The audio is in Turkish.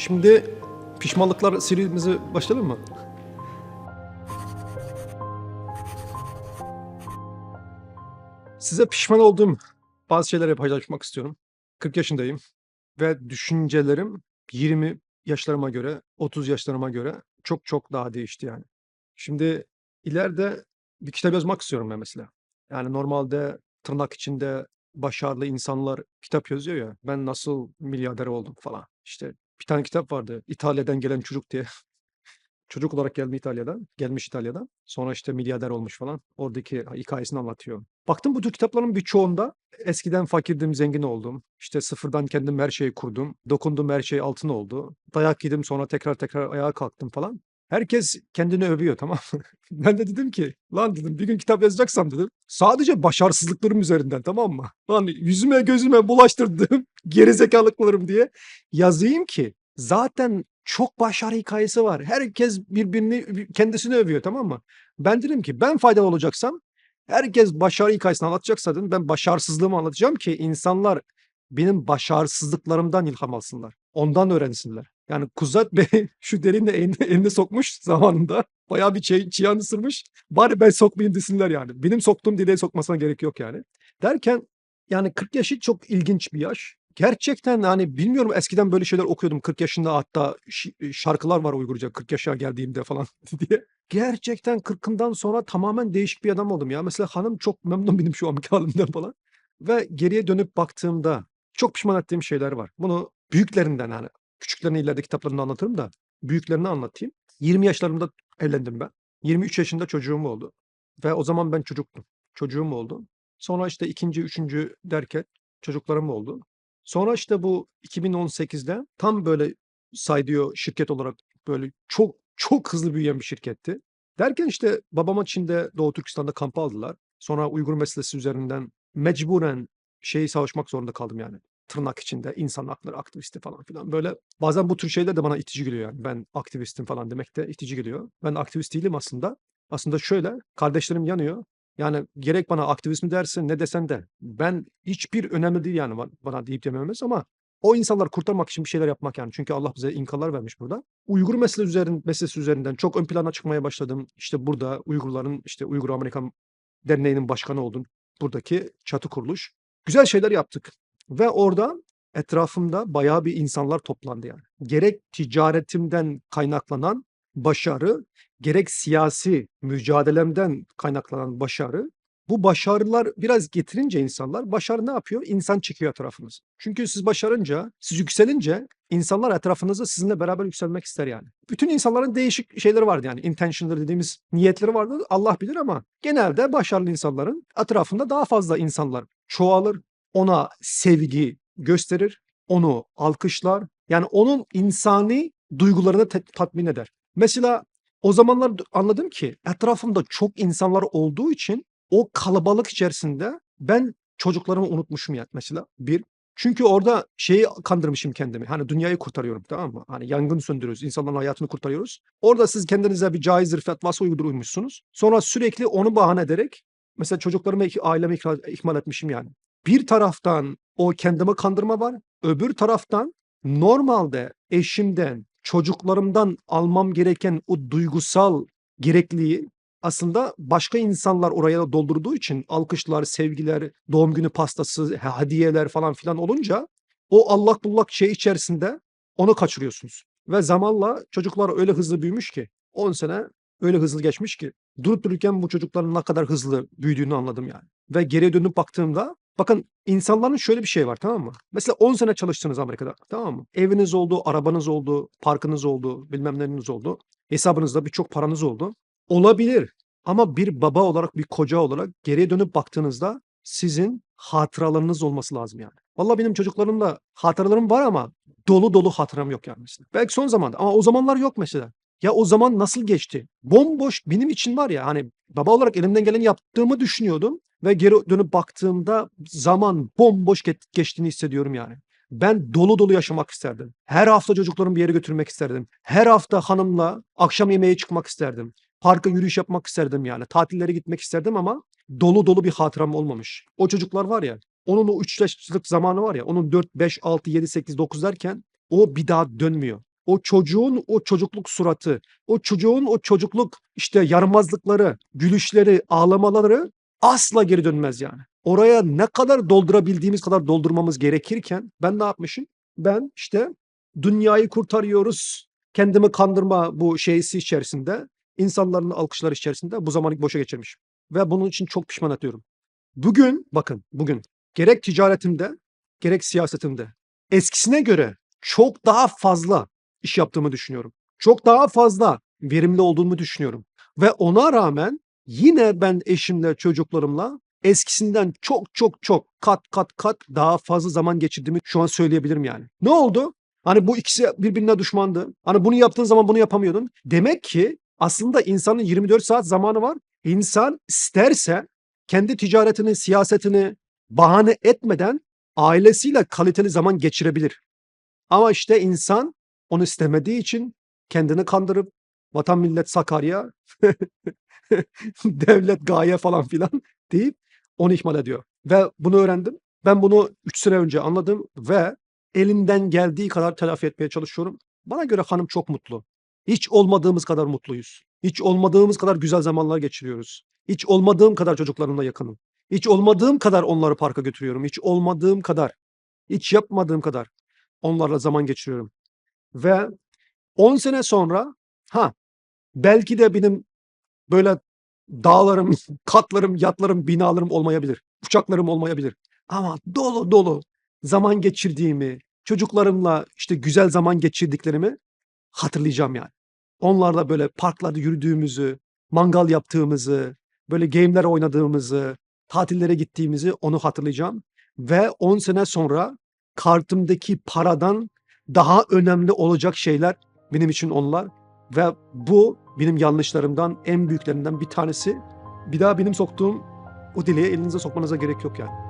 Şimdi pişmanlıklar serimize başlayalım mı? Size pişman olduğum bazı şeyleri paylaşmak istiyorum. 40 yaşındayım ve düşüncelerim 20 yaşlarıma göre, 30 yaşlarıma göre çok çok daha değişti yani. Şimdi ileride bir kitap yazmak istiyorum ben mesela. Yani normalde tırnak içinde başarılı insanlar kitap yazıyor ya. Ben nasıl milyarder oldum falan. İşte bir tane kitap vardı. İtalya'dan gelen çocuk diye. Çocuk olarak geldi İtalya'dan. Gelmiş İtalya'dan. Sonra işte milyarder olmuş falan. Oradaki hikayesini anlatıyor. Baktım bu tür kitapların birçoğunda eskiden fakirdim, zengin oldum. İşte sıfırdan kendim her şeyi kurdum. Dokundum her şey altın oldu. Dayak yedim sonra tekrar tekrar ayağa kalktım falan. Herkes kendini övüyor tamam mı? Ben de dedim ki lan dedim bir gün kitap yazacaksam dedim. Sadece başarısızlıklarım üzerinden tamam mı? Lan yüzüme gözüme bulaştırdığım gerizekalıklarım diye yazayım ki zaten çok başarı hikayesi var. Herkes birbirini kendisini övüyor tamam mı? Ben dedim ki ben faydalı olacaksam herkes başarı hikayesini anlatacaksa dedim ben başarısızlığımı anlatacağım ki insanlar benim başarısızlıklarımdan ilham alsınlar. Ondan öğrensinler. Yani Kuzat Bey şu derinle elini, elini sokmuş zamanında. Bayağı bir çi çiyan ısırmış. Bari ben sokmayayım desinler yani. Benim soktuğum deliğe sokmasına gerek yok yani. Derken yani 40 yaşı çok ilginç bir yaş. Gerçekten hani bilmiyorum eskiden böyle şeyler okuyordum. 40 yaşında hatta şarkılar var Uygurca 40 yaşa geldiğimde falan diye. Gerçekten 40'ından sonra tamamen değişik bir adam oldum ya. Mesela hanım çok memnun benim şu anki halimden falan. Ve geriye dönüp baktığımda çok pişman ettiğim şeyler var. Bunu büyüklerinden yani küçüklerini ileride kitaplarında anlatırım da büyüklerini anlatayım. 20 yaşlarımda evlendim ben. 23 yaşında çocuğum oldu. Ve o zaman ben çocuktum. Çocuğum oldu. Sonra işte ikinci, üçüncü derken çocuklarım oldu. Sonra işte bu 2018'de tam böyle Saydio şirket olarak böyle çok çok hızlı büyüyen bir şirketti. Derken işte babama Çin'de Doğu Türkistan'da kamp aldılar. Sonra Uygur meselesi üzerinden mecburen şeyi savaşmak zorunda kaldım yani. Tırnak içinde insan hakları aktivisti falan filan. Böyle bazen bu tür şeyler de bana itici geliyor yani. Ben aktivistim falan demek de itici geliyor. Ben aktivist değilim aslında. Aslında şöyle kardeşlerim yanıyor. Yani gerek bana aktivist mi dersin ne desen de ben hiçbir önemli değil yani ba- bana deyip demememiz ama o insanları kurtarmak için bir şeyler yapmak yani. Çünkü Allah bize inkalar vermiş burada. Uygur meselesi, üzerin, meselesi üzerinden çok ön plana çıkmaya başladım. İşte burada Uygurların işte Uygur Amerikan Derneği'nin başkanı oldum. Buradaki çatı kuruluş. Güzel şeyler yaptık. Ve orada etrafımda bayağı bir insanlar toplandı yani. Gerek ticaretimden kaynaklanan başarı, gerek siyasi mücadelemden kaynaklanan başarı. Bu başarılar biraz getirince insanlar başarı ne yapıyor? İnsan çekiyor etrafınızı. Çünkü siz başarınca, siz yükselince insanlar etrafınızda sizinle beraber yükselmek ister yani. Bütün insanların değişik şeyleri vardı yani. Intention'ları dediğimiz niyetleri vardı. Allah bilir ama genelde başarılı insanların etrafında daha fazla insanlar çoğalır. Ona sevgi gösterir, onu alkışlar. Yani onun insani duygularını tatmin eder. Mesela o zamanlar anladım ki etrafımda çok insanlar olduğu için o kalabalık içerisinde ben çocuklarımı unutmuşum ya mesela bir. Çünkü orada şeyi kandırmışım kendimi. Hani dünyayı kurtarıyorum tamam mı? Hani yangın söndürüyoruz, insanların hayatını kurtarıyoruz. Orada siz kendinize bir caizdir fetvası uydurmuşsunuz. Sonra sürekli onu bahane ederek mesela çocuklarımı, ailemi ihmal etmişim yani. Bir taraftan o kendimi kandırma var. Öbür taraftan normalde eşimden, çocuklarımdan almam gereken o duygusal gerekliliği aslında başka insanlar oraya doldurduğu için alkışlar, sevgiler, doğum günü pastası, hediyeler falan filan olunca o allak bullak şey içerisinde onu kaçırıyorsunuz. Ve zamanla çocuklar öyle hızlı büyümüş ki 10 sene öyle hızlı geçmiş ki durup dururken bu çocukların ne kadar hızlı büyüdüğünü anladım yani. Ve geriye dönüp baktığımda bakın insanların şöyle bir şey var tamam mı? Mesela 10 sene çalıştınız Amerika'da tamam mı? Eviniz oldu, arabanız oldu, parkınız oldu, bilmem neleriniz oldu. Hesabınızda birçok paranız oldu. Olabilir ama bir baba olarak, bir koca olarak geriye dönüp baktığınızda sizin hatıralarınız olması lazım yani. Vallahi benim çocuklarımla hatıralarım var ama dolu dolu hatıram yok yani mesela. Belki son zamanda ama o zamanlar yok mesela. Ya o zaman nasıl geçti? Bomboş benim için var ya hani baba olarak elimden geleni yaptığımı düşünüyordum ve geri dönüp baktığımda zaman bomboş ge- geçtiğini hissediyorum yani. Ben dolu dolu yaşamak isterdim. Her hafta çocuklarımı bir yere götürmek isterdim. Her hafta hanımla akşam yemeğe çıkmak isterdim. Parka yürüyüş yapmak isterdim yani. Tatillere gitmek isterdim ama dolu dolu bir hatıram olmamış. O çocuklar var ya, onun o 3 yaşlık zamanı var ya, onun 4, 5, 6, 7, 8, 9 derken o bir daha dönmüyor. O çocuğun o çocukluk suratı, o çocuğun o çocukluk işte yaramazlıkları, gülüşleri, ağlamaları asla geri dönmez yani. Oraya ne kadar doldurabildiğimiz kadar doldurmamız gerekirken ben ne yapmışım? Ben işte dünyayı kurtarıyoruz, kendimi kandırma bu şeysi içerisinde, insanların alkışları içerisinde bu zamanı boşa geçirmişim. Ve bunun için çok pişman ediyorum. Bugün, bakın bugün gerek ticaretimde gerek siyasetimde eskisine göre çok daha fazla iş yaptığımı düşünüyorum. Çok daha fazla verimli olduğumu düşünüyorum. Ve ona rağmen yine ben eşimle, çocuklarımla eskisinden çok çok çok kat kat kat daha fazla zaman geçirdiğimi şu an söyleyebilirim yani. Ne oldu? Hani bu ikisi birbirine düşmandı. Hani bunu yaptığın zaman bunu yapamıyordun. Demek ki aslında insanın 24 saat zamanı var. İnsan isterse kendi ticaretini, siyasetini bahane etmeden ailesiyle kaliteli zaman geçirebilir. Ama işte insan onu istemediği için kendini kandırıp vatan millet Sakarya, devlet gaye falan filan deyip onu ihmal ediyor. Ve bunu öğrendim. Ben bunu 3 sene önce anladım ve elimden geldiği kadar telafi etmeye çalışıyorum. Bana göre hanım çok mutlu. Hiç olmadığımız kadar mutluyuz. Hiç olmadığımız kadar güzel zamanlar geçiriyoruz. Hiç olmadığım kadar çocuklarımla yakınım. Hiç olmadığım kadar onları parka götürüyorum. Hiç olmadığım kadar, hiç yapmadığım kadar onlarla zaman geçiriyorum. Ve 10 sene sonra ha belki de benim böyle dağlarım, katlarım, yatlarım, binalarım olmayabilir. Uçaklarım olmayabilir. Ama dolu dolu zaman geçirdiğimi, çocuklarımla işte güzel zaman geçirdiklerimi hatırlayacağım yani. Onlarla böyle parklarda yürüdüğümüzü, mangal yaptığımızı, böyle game'ler oynadığımızı, tatillere gittiğimizi onu hatırlayacağım. Ve 10 sene sonra kartımdaki paradan daha önemli olacak şeyler benim için onlar. Ve bu benim yanlışlarımdan en büyüklerinden bir tanesi. Bir daha benim soktuğum o dileğe elinize sokmanıza gerek yok yani.